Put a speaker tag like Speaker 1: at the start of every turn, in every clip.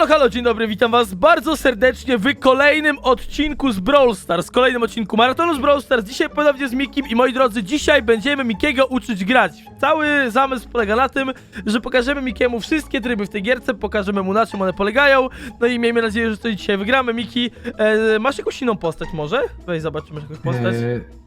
Speaker 1: Halo, halo, dzień dobry, witam was bardzo serdecznie w kolejnym odcinku z Brawl Stars, kolejnym odcinku Maratonu z Brawl Stars, dzisiaj ponownie z Mikim i moi drodzy, dzisiaj będziemy Mikiego uczyć grać. Cały zamysł polega na tym, że pokażemy Mikiemu wszystkie tryby w tej gierce, pokażemy mu na czym one polegają, no i miejmy nadzieję, że to dzisiaj wygramy. Miki, e, masz jakąś inną postać może? Weź zobacz, czy masz jakąś postać.
Speaker 2: Eee,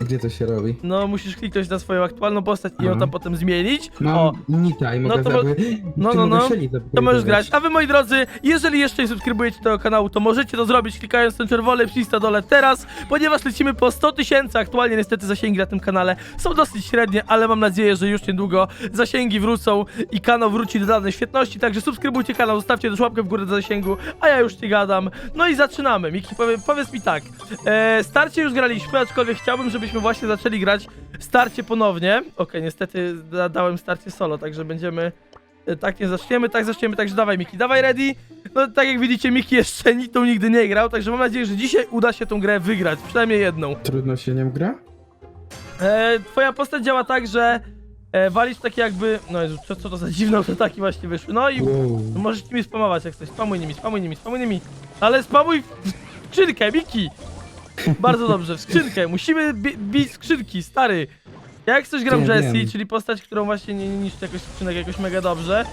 Speaker 2: gdzie to się robi?
Speaker 1: No, musisz kliknąć na swoją aktualną postać i ją
Speaker 2: Aha.
Speaker 1: tam potem zmienić.
Speaker 2: Mam
Speaker 1: O,
Speaker 2: Nita i mogę
Speaker 1: No to mo-
Speaker 2: zaby-
Speaker 1: no, no, no. To możesz grać. A wy, moi drodzy, jeżeli jeszcze nie subskrybujecie tego kanału, to możecie to zrobić klikając ten czerwony przycisk na dole teraz, ponieważ lecimy po 100 tysięcy. Aktualnie niestety zasięgi na tym kanale są dosyć średnie, ale mam nadzieję, że już niedługo zasięgi wrócą i kanał wróci do danej świetności. Także subskrybujcie kanał, zostawcie też łapkę w górę do zasięgu, a ja już nie gadam. No i zaczynamy. Miki, powie, powiedz mi tak. E, starcie już graliśmy, aczkolwiek chciałbym, żebyśmy właśnie zaczęli grać starcie ponownie. Okej, niestety da- dałem starcie solo, także będziemy E, Tak nie zaczniemy, tak zaczniemy, także dawaj Miki, dawaj ready. No tak jak widzicie, Miki jeszcze tą nigdy nie grał, także mam nadzieję, że dzisiaj uda się tą grę wygrać, przynajmniej jedną.
Speaker 2: Trudno się nią gra?
Speaker 1: E, twoja postać działa tak, że e, walisz takie jakby, no Jezu, co, co to za dziwne ataki właśnie wyszły. No i
Speaker 2: Wow.
Speaker 1: możesz nimi spamować jak coś, spamuj nimi, spamuj nimi, spamuj nimi. Ale spamuj w skrzynkę, Miki! Bardzo dobrze, w skrzynkę, musimy bi bić skrzynki, stary. Ja jak coś gram
Speaker 2: Wiem,
Speaker 1: Jessie,
Speaker 2: wiem.
Speaker 1: czyli postać, którą właśnie nie, nie niszczy jakoś skrzynek jakoś mega dobrze.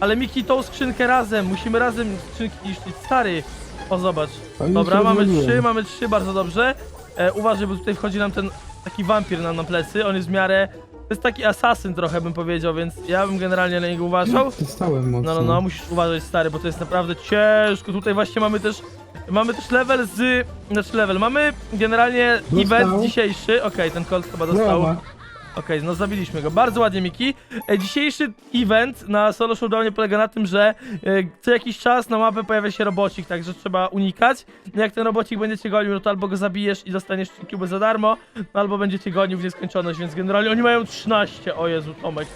Speaker 1: Ale Miki, tą skrzynkę razem, musimy razem skrzynki niszczyć, stary. O, zobacz.
Speaker 2: A już
Speaker 1: Dobra, mamy
Speaker 2: rozwaliłem.
Speaker 1: trzy, mamy trzy, bardzo dobrze. E, uważaj, bo tutaj wchodzi nam ten taki wampir nam na plecy, on jest w miarę... To jest taki asasyn trochę bym powiedział, więc ja bym generalnie na niego uważał.
Speaker 2: Dostałem mocno.
Speaker 1: No, no, no, musisz uważać stary, bo to jest naprawdę ciężko. Tutaj właśnie mamy też, mamy też level z, znaczy level, mamy generalnie
Speaker 2: Dostał.
Speaker 1: event dzisiejszy. Okej, ten Colt chyba dostał.
Speaker 2: Brawa.
Speaker 1: Okej, no zabiliśmy go. Bardzo ładnie, Miki. E, dzisiejszy event na solo showdownie polega na tym, że e, co jakiś czas na mapę pojawia się robocik, także trzeba unikać. No jak ten robocik będzie cię gonił, no to albo go zabijesz i dostaniesz 3 kuby za darmo, no albo będzie cię gonił w nieskończoność, więc generalnie oni mają 13. O Jezu, Tomek.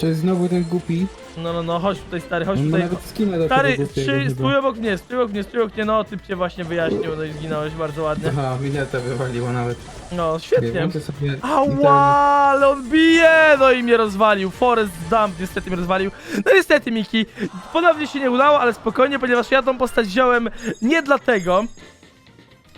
Speaker 2: To jest znowu ten głupi.
Speaker 1: No, no, no, chodź tutaj, stary, chodź
Speaker 2: On ma
Speaker 1: tutaj.
Speaker 2: nawet skina do
Speaker 1: Stary,
Speaker 2: tego głupiego
Speaker 1: trzy,
Speaker 2: chyba.
Speaker 1: stój obok mnie, stój obok mnie, stój obok mnie, no, typ cię właśnie wyjaśnił, no i zginąłeś bardzo ładnie.
Speaker 2: Aha, minetę wywaliło nawet.
Speaker 1: No, świetnie.
Speaker 2: Włączę sobie
Speaker 1: Ała, ale on bije! No i mnie rozwalił. Forest Dump niestety mnie rozwalił. No niestety, Miki, ponownie się nie udało, ale spokojnie, ponieważ ja tą postać wziąłem nie dlatego,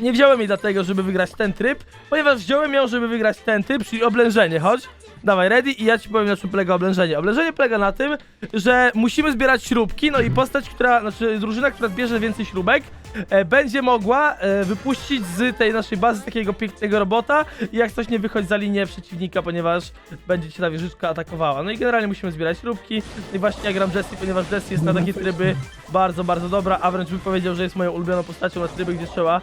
Speaker 1: nie wziąłem jej dlatego, żeby wygrać ten tryb, ponieważ wziąłem ją, żeby wygrać ten tryb, czyli oblężenie, chodź. Dawaj, ready i ja ci powiem na czym polega oblężenie. Oblężenie polega na tym, że musimy zbierać śrubki, no i postać, która, znaczy drużyna, która zbierze więcej śrubek, e, będzie mogła e, wypuścić z tej naszej bazy takiego pięknego robota i jak coś nie wychodzi za linię przeciwnika, ponieważ będzie cię ta wieżyczka atakowała. No i generalnie musimy zbierać śrubki. No i właśnie ja gram Jessie, ponieważ Jessie jest na takie tryby bardzo, bardzo dobra, a wręcz bym powiedział, że jest moją ulubioną postacią na tryby, gdzie trzeba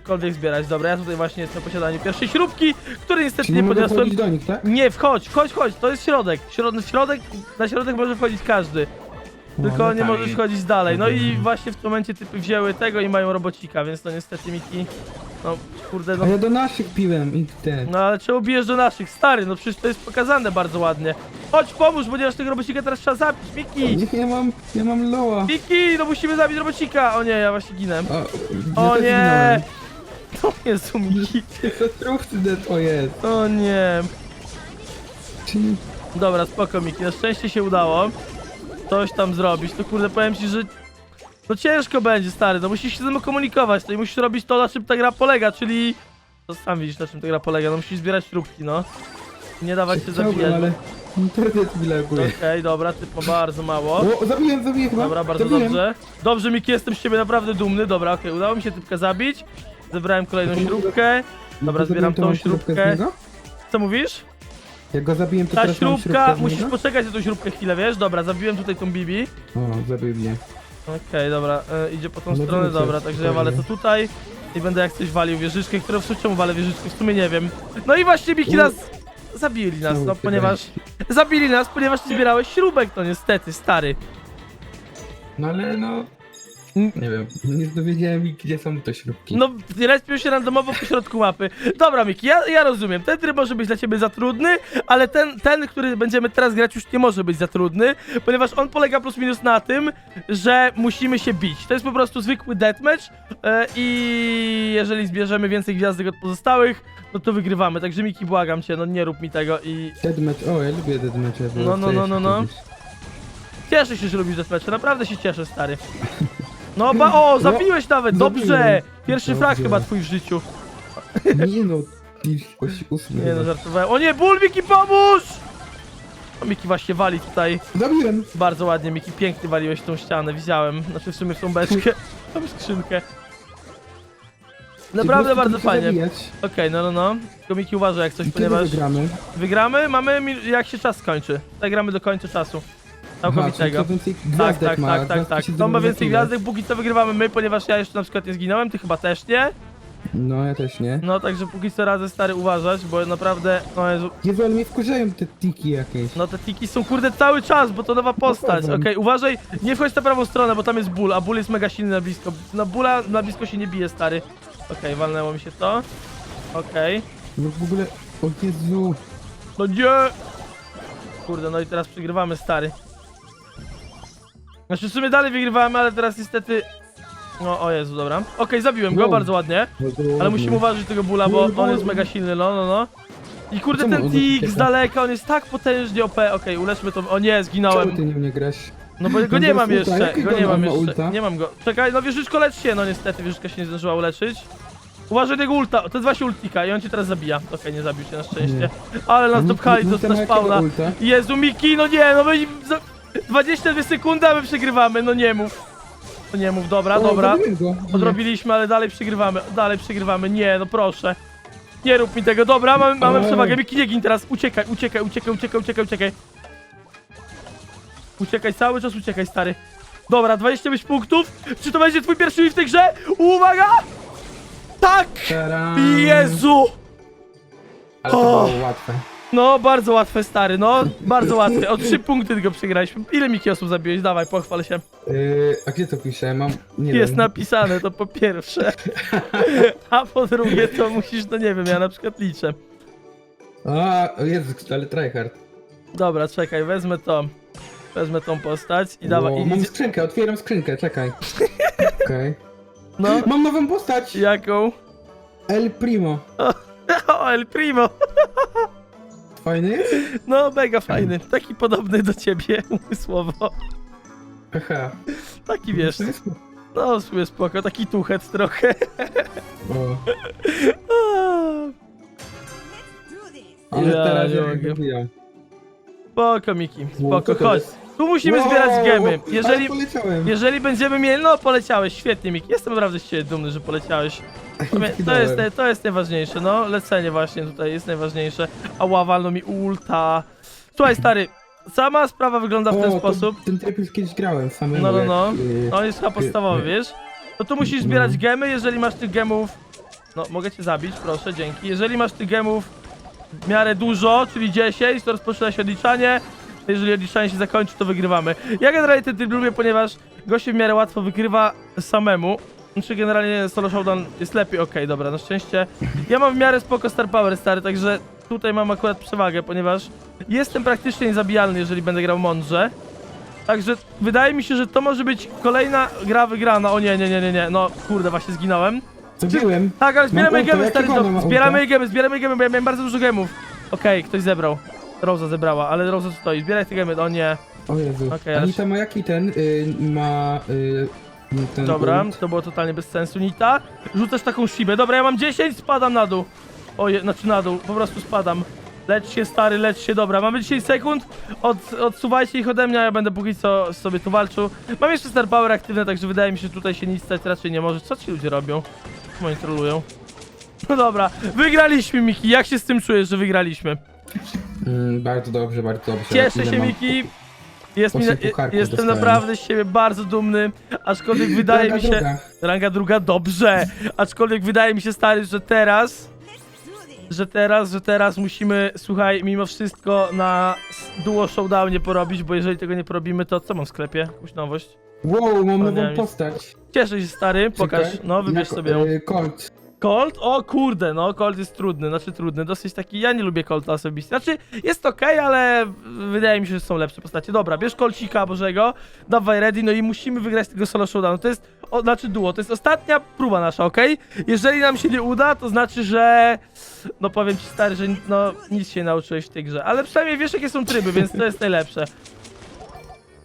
Speaker 1: cokolwiek zbierać. Dobra, ja tutaj właśnie jestem w posiadaniu pierwszej śrubki, której niestety
Speaker 2: Czy
Speaker 1: nie
Speaker 2: nie mogę
Speaker 1: podniosłem.
Speaker 2: wchodzić do nich, tak?
Speaker 1: Nie, wchodź, wchodź, wchodź, to jest środek. Środek, środek, na środek może wchodzić każdy. Tylko
Speaker 2: no
Speaker 1: nie
Speaker 2: tak.
Speaker 1: możesz chodzić dalej. No i właśnie w tym momencie typy wzięły tego i mają robocika, więc to niestety Miki. No kurde, no.
Speaker 2: A ja do naszych piłem i ten.
Speaker 1: No ale czemu bijesz do naszych? Stary, no przecież to jest pokazane bardzo ładnie. Chodź, pomóż, ponieważ tego robocika teraz trzeba zabić. Miki!
Speaker 2: Ja mam, ja mam loa.
Speaker 1: Miki, no musimy zabić robocika! O nie, ja właśnie ginę.
Speaker 2: O,
Speaker 1: O
Speaker 2: ja też
Speaker 1: nie!
Speaker 2: zginąłem.
Speaker 1: To Jezu, Miki.
Speaker 2: Zatrówcy dead, o jest.
Speaker 1: O nie.
Speaker 2: Czyli...
Speaker 1: Dobra, spoko Miki, na szczęście się udało coś tam zrobić, to kurde powiem ci, że no ciężko będzie stary, no musisz się ze mną komunikować, no i musisz robić to na czym ta gra polega, czyli to sam widzisz na czym ta gra polega, no musisz zbierać śrubki, no nie dawać się
Speaker 2: Chciałbym,
Speaker 1: zabijać.
Speaker 2: ale internet mi
Speaker 1: Okej,
Speaker 2: laguje.
Speaker 1: dobra, typ ma bardzo mało.
Speaker 2: O, zabiłem, zabiłem chyba.
Speaker 1: Dobra, bardzo
Speaker 2: zabiłem.
Speaker 1: dobrze. Dobrze, Miki, jestem z ciebie naprawdę dumny. Dobra, okej, udało mi się typka zabić. Zebrałem kolejną śrubkę. Dobra, zbieram tą
Speaker 2: śrubkę?
Speaker 1: Co mówisz?
Speaker 2: Jak go zabiłem, to
Speaker 1: Ta
Speaker 2: teraz mam
Speaker 1: śrubka,
Speaker 2: śrubkę z
Speaker 1: musisz
Speaker 2: niego?
Speaker 1: poczekać na tą śrubkę chwilę, wiesz? Dobra, zabiłem tutaj tą Bibi.
Speaker 2: O, zabił mnie.
Speaker 1: Okej, dobra, e, idzie po tą
Speaker 2: No
Speaker 1: stronę,
Speaker 2: wrócę,
Speaker 1: dobra, także ja walę to
Speaker 2: spokojnie.
Speaker 1: tutaj i będę jak coś walił wieżyczkę, które w sumie czemu walę wieżyczkę, w sumie nie wiem. No i właśnie Miki
Speaker 2: U.
Speaker 1: nas zabili nas,
Speaker 2: Znowu
Speaker 1: no
Speaker 2: ty
Speaker 1: ponieważ zabili nas, ponieważ ty zbierałeś śrubek, no niestety, stary.
Speaker 2: No ale no...
Speaker 1: Mm.
Speaker 2: Nie wiem, nie dowiedziałem mi, gdzie są te śrubki.
Speaker 1: No, respią się randomowo po środku mapy. Dobra, Miki, ja, ja rozumiem. Ten tryb może być dla ciebie za trudny, ale ten, ten, który będziemy teraz grać, już nie może być za trudny, ponieważ on polega plus minus na tym, że musimy się bić. To jest po prostu zwykły deathmatch e, i jeżeli zbierzemy więcej gwiazdek od pozostałych, no to wygrywamy. Także Miki, błagam cię, no nie rób mi tego i...
Speaker 2: Deadmatch, o ja lubię deadmatch.
Speaker 1: No, no, no, no, no. Cieszę się, że lubisz deathmatche, naprawdę się cieszę, stary. No ba, o, zabiłeś nawet, dobrze! Pierwszy frag
Speaker 2: Dobrze.
Speaker 1: chyba twój w życiu.
Speaker 2: Nie no, ósmy.
Speaker 1: Nie no, żartowałem. O nie, ból, Miki, pomóż! O, Miki właśnie wali tutaj.
Speaker 2: Zabiłem.
Speaker 1: Bardzo ładnie, Miki, pięknie waliłeś w tą ścianę, widziałem. Znaczy w sumie w tą beczkę, tą skrzynkę. Naprawdę bardzo
Speaker 2: tylko
Speaker 1: fajnie. Okej, no no no. Tylko Miki uważa jak coś,
Speaker 2: kiedy
Speaker 1: ponieważ
Speaker 2: wygramy?
Speaker 1: wygramy, mamy jak się czas skończy. Tak gramy do końca czasu.
Speaker 2: Aha, czyli
Speaker 1: Całkowitego.
Speaker 2: kto więcej
Speaker 1: Tak, tak,
Speaker 2: ma,
Speaker 1: tak, tak, tak.
Speaker 2: się
Speaker 1: To ma więcej gwiazdek, póki co wygrywamy my, ponieważ ja jeszcze na przykład nie zginąłem, ty chyba też nie.
Speaker 2: No, ja też nie.
Speaker 1: No także póki co radzę stary uważać, bo naprawdę, no Jezu,
Speaker 2: Jezu, ale mnie wkurzają te tiki jakieś.
Speaker 1: no te tiki są kurde cały czas, bo to nowa postać. Okej,
Speaker 2: Dokładnie.
Speaker 1: uważaj, nie wchodź na prawą stronę, bo tam jest ból, a ból jest mega silny na blisko. Na bóla na blisko się nie bije, stary. Okej, walnęło mi się to. Okej.
Speaker 2: No w ogóle, o Jezu.
Speaker 1: No nie! Kurde, no i teraz przegrywamy, stary. Znaczy w sumie dalej wygrywamy, ale teraz niestety... No, o Jezu, dobra. Okej, zabiłem go,
Speaker 2: Wow.
Speaker 1: bardzo ładnie. Ale musimy uważać tego bóla, bo on jest mega silny, no, no, no. I kurde,
Speaker 2: Czemu
Speaker 1: ten
Speaker 2: on
Speaker 1: tik
Speaker 2: ucieka?
Speaker 1: z daleka, on jest tak potężnie OP. Okej, uleczmy to. O nie,
Speaker 2: Czemu
Speaker 1: zginąłem.
Speaker 2: ty nie mnie grasz?
Speaker 1: No bo go
Speaker 2: On
Speaker 1: nie mam
Speaker 2: ulta,
Speaker 1: jeszcze,
Speaker 2: jakiego
Speaker 1: go nie
Speaker 2: on
Speaker 1: mam
Speaker 2: ma
Speaker 1: jeszcze.
Speaker 2: ulta?
Speaker 1: Nie mam go. Czekaj, no wieżyczko lecz się, no niestety wieżyczka się nie zdążyła uleczyć. Uważaj tego ulta, to jest właśnie ultika i on cię teraz zabija. Okej, nie zabił cię na szczęście. Ale nas
Speaker 2: No,
Speaker 1: dopchali
Speaker 2: no,
Speaker 1: do,
Speaker 2: ten
Speaker 1: do spawna.
Speaker 2: ulta?
Speaker 1: Jezu, Miki, no nie, no my za 22 sekundy, a my przegrywamy, no nie mów. No nie mów, dobra, dobra. Odrobiliśmy, ale dalej przegrywamy, dalej przegrywamy, nie, no proszę. Nie rób mi tego, dobra, mamy, mamy przewagę, Miki, nie gin teraz, uciekaj, uciekaj, uciekaj, uciekaj, uciekaj, uciekaj. Uciekaj, cały czas uciekaj, stary. Dobra, 25 punktów, czy to będzie twój pierwszy win w tej grze? Uwaga! Tak! Jezu!
Speaker 2: Ale to było łatwe.
Speaker 1: No, bardzo łatwe, stary, no, bardzo łatwe. O 3 punkty tylko przegraliśmy. Ile Miki osób zabiłeś? Dawaj, pochwal się.
Speaker 2: Yy, a gdzie to piszę? Mam, nie
Speaker 1: Jest
Speaker 2: wiem.
Speaker 1: napisane, to po pierwsze. A po drugie, to musisz, no nie wiem, ja na przykład liczę.
Speaker 2: A, o Jezu, ale tryhard.
Speaker 1: Dobra, czekaj, wezmę to. Wezmę tą postać i dawaj.
Speaker 2: Wow,
Speaker 1: i,
Speaker 2: mam skrzynkę, otwieram skrzynkę, czekaj. Okej.
Speaker 1: no,
Speaker 2: Mam nową postać!
Speaker 1: jaką?
Speaker 2: El Primo.
Speaker 1: O, El Primo!
Speaker 2: Fajny jest?
Speaker 1: No, mega fajny. Taki podobny do ciebie, umysłowo.
Speaker 2: Haha.
Speaker 1: Taki wiesz,
Speaker 2: To jest-
Speaker 1: no w sumie spoko, taki tuchet trochę.
Speaker 2: O,
Speaker 1: Ja
Speaker 2: ale teraz
Speaker 1: nie
Speaker 2: ja
Speaker 1: mogę.
Speaker 2: wybijam.
Speaker 1: Spoko, Miki,
Speaker 2: Wow,
Speaker 1: spoko,
Speaker 2: to
Speaker 1: chodź. Tu musimy
Speaker 2: Wow,
Speaker 1: zbierać gemy.
Speaker 2: Ale
Speaker 1: Jeżeli,
Speaker 2: poleciałem.
Speaker 1: jeżeli będziemy mieli... No, poleciałeś, świetnie, Miki. Jestem naprawdę z ciebie dumny, że poleciałeś. To, to, jest, to jest najważniejsze, no. Lecenie właśnie tutaj jest najważniejsze. A walno mi ulta. Słuchaj, stary, sama sprawa wygląda w ten
Speaker 2: O, to-
Speaker 1: sposób.
Speaker 2: Ten tryb już kiedyś grałem samemu.
Speaker 1: No, no,
Speaker 2: jak,
Speaker 1: no. On jest chyba podstawowy,
Speaker 2: nie.
Speaker 1: wiesz? No tu musisz
Speaker 2: No.
Speaker 1: zbierać gemy, jeżeli masz tych gemów... No, mogę cię zabić, proszę, dzięki. Jeżeli masz tych gemów w miarę dużo, czyli 10, to rozpoczyna odliczanie. Jeżeli odliczanie się zakończy, to wygrywamy. Ja generalnie ten tryb lubię, ponieważ goście w miarę łatwo wygrywa samemu. Znaczy generalnie solo showdown jest lepiej, okej, dobra, na szczęście. Ja mam w miarę spoko star power, stary, także tutaj mam akurat przewagę, ponieważ jestem praktycznie niezabijalny, jeżeli będę grał mądrze. Także wydaje mi się, że to może być kolejna gra wygrana. O nie, nie, nie, nie, nie. No kurde, właśnie zginąłem. Tak, ale zbieramy gemy, stary. do-
Speaker 2: ma
Speaker 1: Zbieramy gemy, zbieramy gemy, bo ja miałem bardzo dużo gemów. Okej, ktoś zebrał. Rosa zebrała, ale Rosa stoi. Zbieraj te gemy, o nie.
Speaker 2: O Jezu.
Speaker 1: Okej, ale-
Speaker 2: Anita ma jaki ten? y, ma... y, ten
Speaker 1: Dobra,
Speaker 2: ult?
Speaker 1: to było totalnie bez sensu. Nita, rzucasz taką szibę. Dobra, ja mam 10, spadam na dół. Oje, znaczy na dół, po prostu spadam. Lecz się stary, lecz się, dobra. Mamy 10 sekund, Od, odsuwajcie ich ode mnie, a ja będę póki co sobie tu walczył. Mam jeszcze Star Power aktywne, także wydaje mi się, że tutaj się nic stać raczej nie może. Co ci ludzie robią? Oni trolują? No dobra, wygraliśmy Miki, jak się z tym czujesz, że wygraliśmy?
Speaker 2: Mm, bardzo dobrze, bardzo dobrze.
Speaker 1: Cieszę
Speaker 2: Ile
Speaker 1: się
Speaker 2: mam-
Speaker 1: Miki. Jest mi,
Speaker 2: Osiem
Speaker 1: je-
Speaker 2: pucharków
Speaker 1: jestem
Speaker 2: dostałem.
Speaker 1: naprawdę z siebie bardzo dumny, aczkolwiek wydaje
Speaker 2: Droga,
Speaker 1: mi się...
Speaker 2: droga.
Speaker 1: Ranga druga, dobrze. Aczkolwiek wydaje mi się, stary, że teraz, że teraz, że teraz musimy, słuchaj, mimo wszystko na s- duo showdownie porobić, bo jeżeli tego nie porobimy, to co mam w sklepie? Jakąś nowość.
Speaker 2: Wow, mam nową postać.
Speaker 1: Cieszę się, stary, pokaż,
Speaker 2: Czekaj.
Speaker 1: no, wybierz sobie
Speaker 2: y, Colt.
Speaker 1: Colt? O kurde, no, Colt jest trudny, znaczy trudny, dosyć taki, ja nie lubię Colta osobiście. Znaczy, jest okej, ale wydaje mi się, że są lepsze postacie. Dobra, bierz Colcika Bożego, dawaj ready, no i musimy wygrać tego solo showdownu. To jest, o, znaczy duo, to jest ostatnia próba nasza, okej? Jeżeli nam się nie uda, to znaczy, że... No powiem ci stary, że no nic się nie nauczyłeś w tej grze, ale przynajmniej wiesz jakie są tryby, więc to jest najlepsze.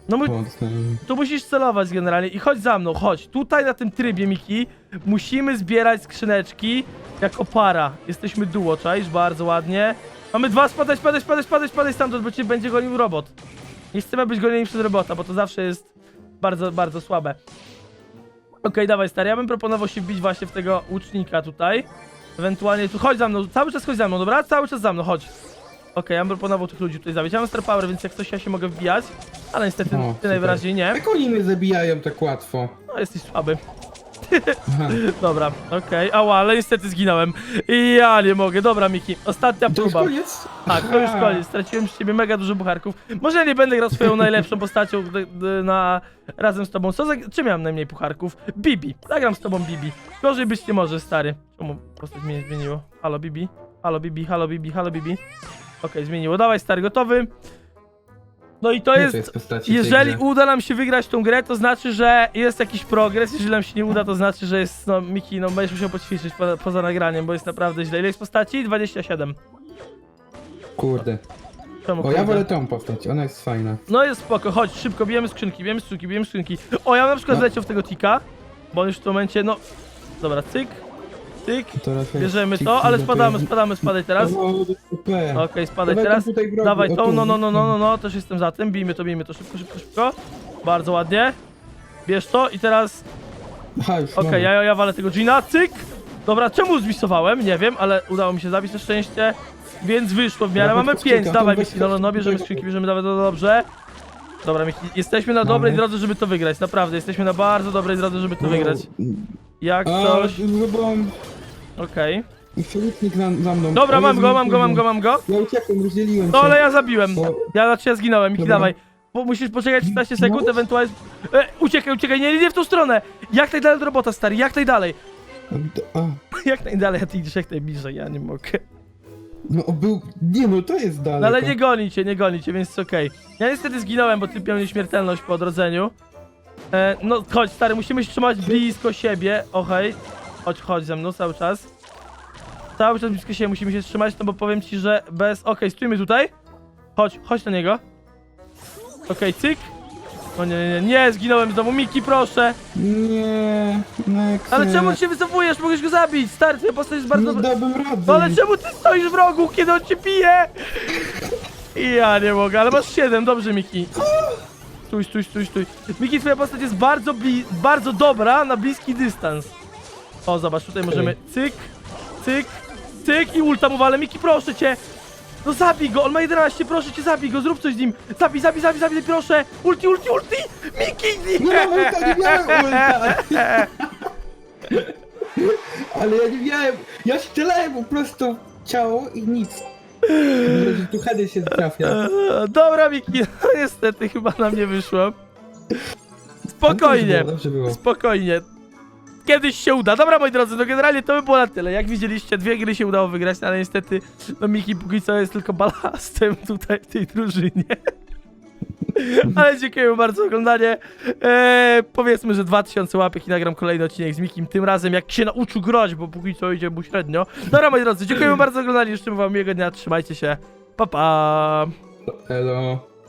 Speaker 1: No mu,
Speaker 2: O, dostałem.
Speaker 1: tu musisz celować generalnie i chodź za mną, chodź. Tutaj na tym trybie, Miki, musimy zbierać skrzyneczki jako para. Jesteśmy duo, czaisz? Bardzo ładnie. Mamy dwa, spadać, spadać, spadać, spadać, spadać stamtąd, bo cię będzie gonił robot. Nie chcemy być gonieni przez robota, bo to zawsze jest bardzo, bardzo słabe. Okej, dawaj stary, ja bym proponował się wbić właśnie w tego łucznika tutaj. Ewentualnie tu, chodź za mną, cały czas chodź za mną, dobra? Cały czas za mną, chodź. Okej, ja bym proponował tych ludzi tutaj zabić. Ja mam Star Power, więc jak coś ja się mogę wbijać. Ale niestety
Speaker 2: O,
Speaker 1: ty
Speaker 2: super.
Speaker 1: najwyraźniej nie.
Speaker 2: Jak oni mnie zabijają tak łatwo?
Speaker 1: No, jesteś słaby.
Speaker 2: Aha.
Speaker 1: Dobra, okej. Ała, ale niestety zginąłem. I ja nie mogę. Dobra, Miki, ostatnia
Speaker 2: To już
Speaker 1: próba.
Speaker 2: koniec?
Speaker 1: Tak, to już
Speaker 2: Aha.
Speaker 1: koniec. Straciłem z ciebie mega dużo pucharków. Może ja nie będę grał swoją najlepszą postacią d- d- na razem z tobą. Co za... Czy miałem najmniej pucharków? Bibi. Zagram z tobą Bibi. Gorzej być nie może, stary. Czemu postać mnie nie zmieniło? Halo Bibi. Halo Bibi, halo Bibi, halo Bibi. Okej, zmieniło. Dawaj, stary, gotowy. No i to
Speaker 2: Nie,
Speaker 1: jest...
Speaker 2: postaci w tej
Speaker 1: Jeżeli
Speaker 2: grze.
Speaker 1: uda nam się wygrać tą grę, to znaczy, że jest jakiś progres. Jeżeli nam się nie uda, to znaczy, że jest, no, Miki, no, będziesz musiał poćwiczyć po, poza nagraniem, bo jest naprawdę źle. Ile jest postaci? 27.
Speaker 2: Kurde.
Speaker 1: Czemu,
Speaker 2: O, ja
Speaker 1: kurde?
Speaker 2: wolę tą postać, ona jest fajna.
Speaker 1: No jest spoko, chodź, szybko, bijemy skrzynki, bijemy skrzynki, bijemy skrzynki. O, ja bym na przykład
Speaker 2: No.
Speaker 1: zleciał w tego tika, bo on już w tym momencie, no... Dobra, cyk,
Speaker 2: To raczej
Speaker 1: bierzemy to, ale
Speaker 2: no
Speaker 1: spadamy, spadamy, spadaj teraz.
Speaker 2: O, super.
Speaker 1: Okej, spadaj
Speaker 2: Dawaj
Speaker 1: teraz.
Speaker 2: tutaj
Speaker 1: Dawaj
Speaker 2: o tu.
Speaker 1: no, no, no, no, no, no, też jestem za tym, bijmy to, bijmy to, szybko, szybko, szybko. Bardzo ładnie. Bierz to i teraz
Speaker 2: Aha, już
Speaker 1: Okej,
Speaker 2: mamy.
Speaker 1: ja, ja walę tego Gina, cyk! Dobra, czemu zmisowałem? Nie wiem, ale udało mi się zabić na szczęście. Więc wyszło w miarę. Mamy
Speaker 2: poczekaj,
Speaker 1: 5,
Speaker 2: to
Speaker 1: dawaj
Speaker 2: weź
Speaker 1: Miki, no, no, no, bierzemy skrzynki, bierzemy, dawaj, to dobrze. Dobra, Miki, jesteśmy na dobrej
Speaker 2: Mamy.
Speaker 1: drodze, żeby to wygrać, naprawdę, jesteśmy na bardzo dobrej drodze, żeby to
Speaker 2: O,
Speaker 1: wygrać. Jak
Speaker 2: A,
Speaker 1: coś... Okej.
Speaker 2: Za mną.
Speaker 1: Dobra, mam go, mam go, mam go, mam go.
Speaker 2: Ja uciekłem, rozdzieliłem
Speaker 1: No
Speaker 2: się.
Speaker 1: ale ja zabiłem.
Speaker 2: O.
Speaker 1: Ja znaczy ja zginąłem, Miki,
Speaker 2: Dobra.
Speaker 1: dawaj. Bo musisz poczekać 15 sekund,
Speaker 2: No.
Speaker 1: ewentualnie... E, uciekaj, uciekaj, nie, nie, w tą stronę! Jak najdalej do robota, stary, jak najdalej!
Speaker 2: A,
Speaker 1: Jak najdalej, a ty idziesz jak najbliżej, ja nie mogę.
Speaker 2: no był... Nie no, to jest daleko.
Speaker 1: No ale nie goni cię, nie goni cię, więc jest okej. Ja niestety zginąłem, bo ty miał nieśmiertelność po odrodzeniu. E, no chodź stary, musimy się trzymać blisko siebie. Okej. Chodź, chodź ze mną cały czas. Cały czas blisko siebie musimy się trzymać, no bo powiem ci, że bez... Okej, stójmy tutaj. Chodź, chodź na niego. Okej, cyk. O nie, nie, nie, nie, zginąłem znowu. Miki, proszę.
Speaker 2: Nie, Nexus.
Speaker 1: Ale czemu ty się wycofujesz? Mogłeś go zabić. Stary, twoja postać jest bardzo...
Speaker 2: Nie dałbym rady.
Speaker 1: No ale czemu ty stoisz w rogu, kiedy on cię pije? Ja nie mogę, ale masz 7, dobrze Miki. Stój, stój, stój, stój. Miki, twoja postać jest bardzo, bli bardzo dobra na bliski dystans. O, zobacz, tutaj możemy cyk, cyk, cyk i ulta mu walę. Miki, proszę cię. No zabij go, on ma 11, proszę cię, zabij go, zrób coś z nim. Zabij, zabij, zabij, zabij, proszę. Ulti, ulti, ulti. Miki,
Speaker 2: Nie mam ulta, nie miałem ulta. Ale ja nie miałem... Ja strzelałem po prostu w ciało i nic. Tu hedy się trafia.
Speaker 1: Dobra, Miki, no niestety chyba nam nie wyszło. Spokojnie.
Speaker 2: Dobrze było.
Speaker 1: Spokojnie. Kiedyś się uda. Dobra, moi drodzy, no generalnie to by było na tyle. Jak widzieliście, dwie gry się udało wygrać, ale niestety, no Miki póki co jest tylko balastem tutaj w tej drużynie. Ale dziękuję bardzo za oglądanie. Eee, powiedzmy, że 2000 łapek i nagram kolejny odcinek z Mikim. Tym razem jak się nauczył grać, bo póki co idzie mu średnio. Dobra, moi drodzy, dziękuję bardzo za oglądanie. Życzę wam miłego dnia. Trzymajcie się. Pa, pa.
Speaker 2: Elo.